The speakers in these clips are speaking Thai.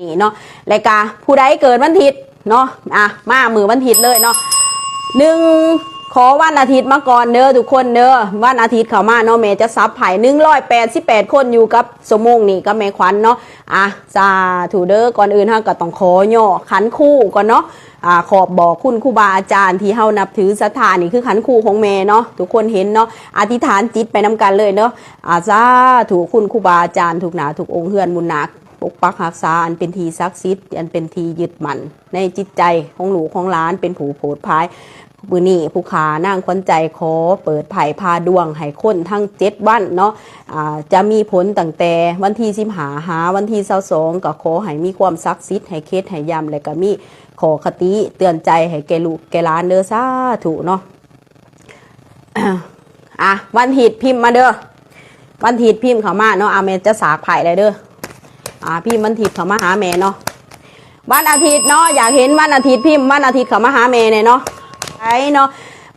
นี่เนาะรายการผู้ใดเกิดวันอาทิตย์เนาะอะมามือวันอาทิตย์เลยเนาะหนึ่งขอวันอาทิตย์มาก่อนเด้อทุกคนเด้อวันอาทิตย์เขามาเนาะแม่จะซับไผ่หนึ่งร้อยแปดสิบแปดคนอยู่กับสมงนี่กับแม่ขวัญเนาะอะสาถูเด้อก่อนอื่นฮะก็ต้องขอย่อขันคู่ก่อนเนาะอ่าขอบบอกคุณครูบาอาจารย์ที่เฮานับถือสถานนี่คือขันคู่ของแม่เนาะทุกคนเห็นเนาะอธิษฐานจิตไปนํกันเลยเนาะอ่าสาถูคุณครูบาอาจารย์ถูกหนาถูกองค์เฮือนมุนนัก ปกปักรักษาอันเป็นทีศักดิ์สิทธิ์อันเป็นทียึดมัน ในจิตใจของหนูของหล้านเป็นผูโผดพายมือนี่ผู้ขานั่งควนใจขอเปิดไผ่พาดวงให้คนทั้งเจ็ดวันเนาะอ่าจะมีผลตั้งแต่วันที่สิบหาหาวันที่เสาสองก็ขอให้มีความศักดิ์สิทธิ์ให้เคสให้ยำและก็มีขอคติเตือนใจให้แกลูกแกหลานเด้อสาธุเนาะอะวันถิดพิมพ์มาเด้อวันถิดพิมพ์เขามาเนาะอาเมจะสากไผ่เลยเด้อ อ่าพิมพ์วันถีบเขามาหาแม่เนาะวันอาทิตย์เนาะอยากเห็นวันอาทิตย์พิมพ์วันอาทิตย์เขามาหาแม่เนี่ยเนาะไอ้เนาะ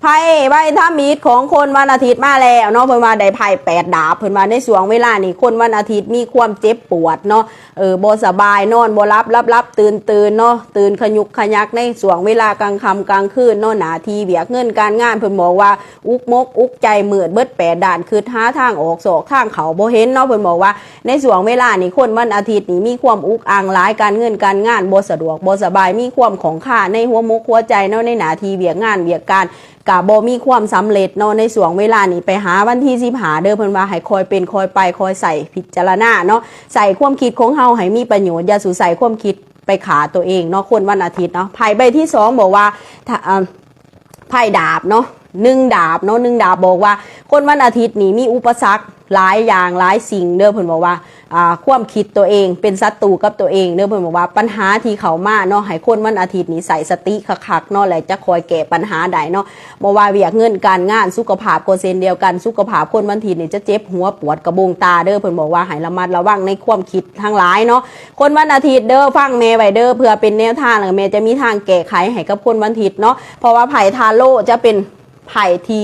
ไพ่ใบถ้ามีดของคนวันอาทิตย์มาแล้วเนาะเพิ่นว่าได้ไพ่แปดดาบเพิ่นว่าในช่วงเวลานี่คนวันอาทิตย์มีความเจ็บปวดเนาะเออบ่สบายนอนบ่รับรับรับตื่นตื่นเนาะตื่นขยุกขยักในช่วงเวลากลางค่ำกลางคืนเนาะหนาทีเบียกเงินการงานเพิ่นบอกว่าอุกมกอุกใจมืดเบิดแปดด่านคือหาทางออกโศกทางเขาบ่เห็นเนาะเพิ่นบอกว่าในช่วงเวลานี่คนวันอาทิตย์นี่มีความอุกอังหลายการเงินการงานบ่สะดวกบ่สบายมีความของค่าในหัวมุกหัวใจเนาะในหนาทีเบียกงานเบียกการ กะบ่มีความสำเร็จเนาะในส่วงเวลานี้ไปหาวันที่สิบหาเด้อเพิ่นว่าให้คอยเป็นคอยไปคอยใส่พิจารณาเนาะใส่ความคิดของเฮาให้มีประโยชน์อย่าสูใส่ความคิดไปขาตัวเองเนาะคนวันอาทิตย์เนาะไพ่ใบที่สองบอกว่าไพ่ดาบเนาะหนึ่งดาบเนาะหนึ่งดาบบอกว่า คนวันอาทิตย์นี้มีอุปสรรค หลายอย่างหลายสิ่งเด้อเพิ่นบอกว่าอ่าความคิดตัวเองเป็นศัตรูกับตัวเองเด้อเพิ่นบอกว่าปัญหาที่เขามาเนาะให้คนวันอาทิตย์นี่ใส่สติคักๆเนาะแหละจะคอยแก้ปัญหาใดเนาะบ่ว่าเวียกเงินการงานสุขภาพก็เช่นเดียวกันสุขภาพคนวันอาทิตย์นี่จะเจ็บหัวปวดกระบงตาเด้อเพิ่นบอกว่าให้ระมัดระวังในความคิดทั้งหลายเนาะคนวันอาทิตย์เด้อฟังแม่ไว้เด้อเพื่อเป็นแนวทางแล้วแม่จะมีทางแก้ไขให้กับคนวันอาทิตย์เนาะเพราะว่าไผ่ทาโร่จะเป็นไผ่ที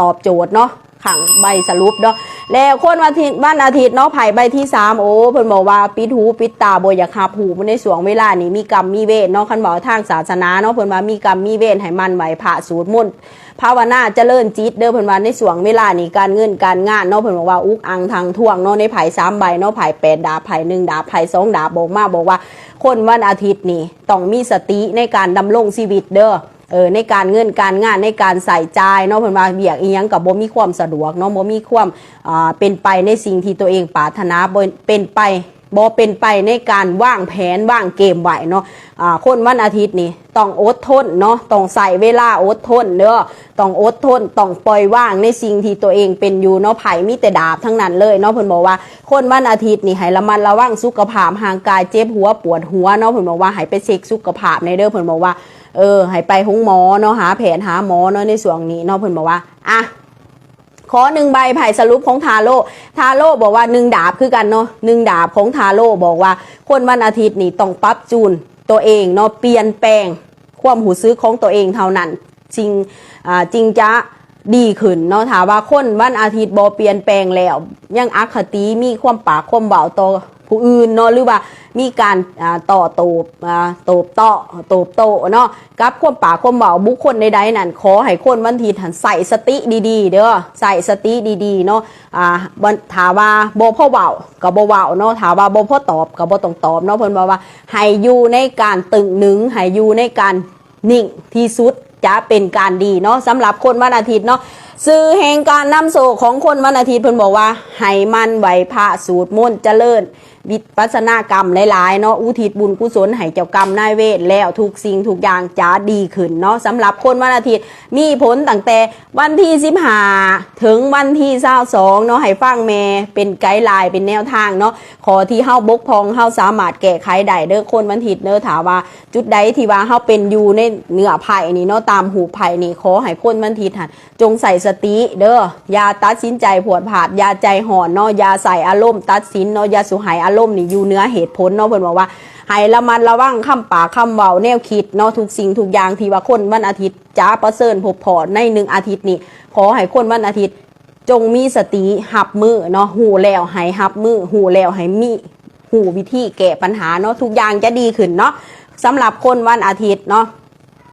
ตอบโจทย์เนาะ ขังใบสรุปเนาะแล้วคนวันอาทิตย์วันอาทิตย์เนาะไผ่ใบที่สามโอ้เพิ่นบอกว่าปิดหูปิดตาบ่อยากหาผูมันในสวงเวลานี่มีกรรมมีเวทเนาะคันบอกทางศาสนาเนาะเพิ่นว่ามีกรรมมีเวทให้มันไหวผ่าสูตรมนต์ภาวนาเจริญจิตเด้อเพิ่นว่าในสวงเวลานี่การเงินการงานเนาะเพิ่นบอกว่าอุกอังทางท่วงเนาะในไผ่สามใบเนาะไผ่แปดดาบไผ่หนึ่งดาบไผ่สองดาบบอกมาบอกว่า คนวันอาทิตย์นี่ต้องมีสติในการดำรงชีวิตเด้อ เออในการเงินการงานในการใส่ใจเนาะเพิ่นว่าเบียกอีหยังกับบ่มีความสะดวกเนาะบ่มีความอ่าเป็นไปในสิ่งที่ตัวเองปรารถนาบ่เป็นไปบ่เป็นไปในการวางแผนวางเกมไว้เนาะอ่าคนวันอาทิตย์นี่ต้องอดทนเนาะต้องใส่เวลาอดทนเด้อต้องอดทนต้องปล่อยวางในสิ่งที่ตัวเองเป็นอยู่เนาะไผมีแต่ดาบทั้งนั้นเลยเนาะเพิ่นบอกว่า คนวันอาทิตย์นี่ให้ระมัดระวังสุขภาพห่างกายเจ็บหัวปวดหัวเนาะเพิ่นบอกว่าให้ไปเช็คสุขภาพในเด้อเพิ่นบอกว่า เออให้ไปหงหมอเนาะหาแผนหาหมอเนาะในส่วนนี้เนาะเพิ่นบอกว่าอะขอหนึ่งใบไผ่สรุปของทาโร่ทาโร่บอกว่าหนึ่งดาบคือกันเนาะหนึ่งดาบของทาโร่บอกว่า คนวันอาทิตย์นี่ต้องปรับจูนตัวเองเนาะเปลี่ยนแปลง ความหูซื้อของตัวเองเท่านั้นจริงอ่าจริงจะดีขึ้นเนาะถามว่าคนวันอาทิตย์บอเปลี่ยนแปลงแล้ว ยังอคติมีความปากความเบาต่อ ผู้อื่นเนาะหรือว่ามีการต่อโตบโตบต่อโตบโตเนาะกับความป่าความเบาบุคคลใดๆนั่นขอให้คนวันอาทิตย์หันใส่สติดีๆ เด้อใส่สติดีๆเนาะอ่าถามว่าบ่พ่อเบากับบ่เบาเนาะถามว่าบ่พ่อตอบกับบ่ต้องตอบเนาะเพิ่นบอกว่าให้อยู่ในการตึงหนึ่งให้อยู่ในการนิ่งที่สุดจะเป็นการดีเนาะสำหรับคนวันอาทิตย์เนาะสื่อแห่งการนำโศกของคนวันอาทิตย์เพิ่นบอกว่าให้มันไหวพระสูตรมนต์เจริญ วิปัสสนากรรมหลายๆเนาะอุทิศบุญกุศลให้เจ้ากรรมนายเวทแล้วทุกสิ่งทุกอย่างจะดีขึ้นเนาะสำหรับคนวันอาทิตย์มีผลตั้งแต่วันที่15ถึงวันที่22เนาะให้ฟังแม่เป็นไกด์ไลน์เป็นแนวทางเนาะขอที่เฮาบกพองเฮาสามารถแก้ไขได้เด้อคนวันอาทิตย์เด้อถามว่า จุดใดที่ว่าเฮาเป็นอยู่ในเนื้อไผ่นี่เนาะตามหูไผ่นี่ขอให้คนวันอาทิตย์หันจงใส่สติเด้ออย่าตัดสินใจผวดผาดอย่าใจห่อนเนาะอย่าใส่อารมณ์ตัดสินเนาะอย่าสุหายอารมณ์นี่อยู่เนื้อเหตุผลเนาะเพิ่นบอกว่าให้ระมัดระวังคำปากคำเว้าแนวคิดเนาะทุกสิ่งทุกอย่างที่ว่าคนวันอาทิตย์จ้าประเสริญพบพอในหนึ่งอาทิตย์นี่ขอให้คนวันอาทิตย์จงมีสติหับมือเนาะหูแล้วให้หับมือหูแล้วให้มีหูวิธีแก้ปัญหาเนาะทุกอย่างจะดีขึ้นเนาะสำหรับคนวันอาทิตย์เนาะ